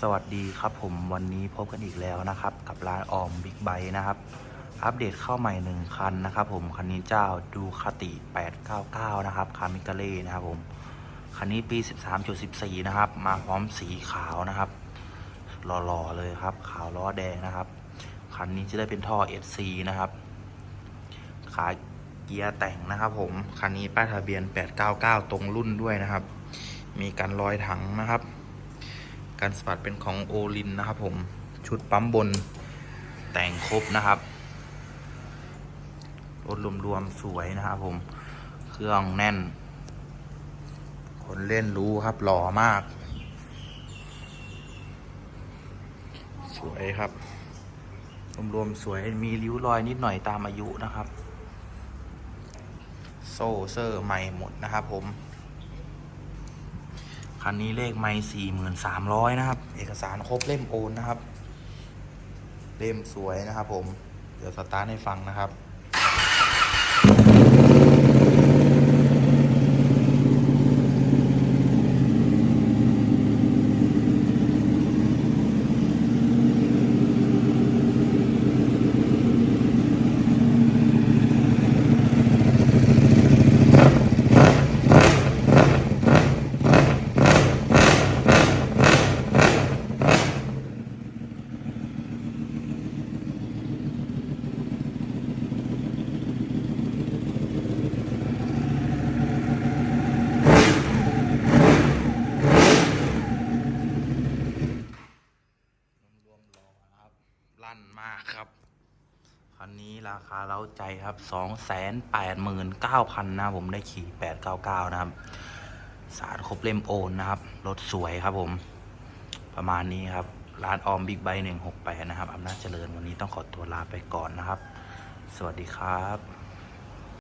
สวัสดีครับผมวันนี้พบกันอีกแล้วนะครับ กับร้านออมบิ๊กไบนะครับ อัปเดตเข้าใหม่หนึ่งคันนะครับ ผมคันนี้เจ้าดูคาติ 899 นะครับคามิกาเล่นะครับผมคันนี้ปี 13.14 นะครับ มาพร้อมสีขาวนะครับหล่อๆเลยครับ ขาวล้อแดงนะครับ คันนี้จะได้เป็นท่อ SC นะครับขาเกียร์แต่งนะครับ ผมคันนี้ป้ายทะเบียน 899 ตรงรุ่นด้วยนะครับ มีการลอยถังนะครับ การสปัดเป็นของโอลินนะครับผมชุดปั๊มบนแต่งครบนะครับรถรวมๆสวยนะครับผมเครื่องแน่น คนเล่นรู้ครับหล่อมาก สวยครับรวมๆสวยมีริ้วรอยนิดหน่อยตามอายุนะครับ โซ่เซอร์ใหม่หมดนะครับผม คันนี้เลขไม่สี่หมื่นสามร้อยนะครับ เอกสารครบเล่มโอนนะครับ เล่มสวยนะครับผม เดี๋ยวสตาร์ทให้ฟังนะครับ ลั่นมากครับ คันนี้ราคาเล้าใจครับสองแสนแปดหมื่นเก้าพันนะผมได้ขี่แปดเก้าเก้านะครับ สารครบเล่มโอนนะครับ รถสวยครับผม ประมาณนี้ครับ ร้านออมบิ๊กไบหนึ่งหกแปดนะครับอำนาจเจริญวันนี้ต้องขอตัวลาไปก่อนนะครับ สวัสดีครับ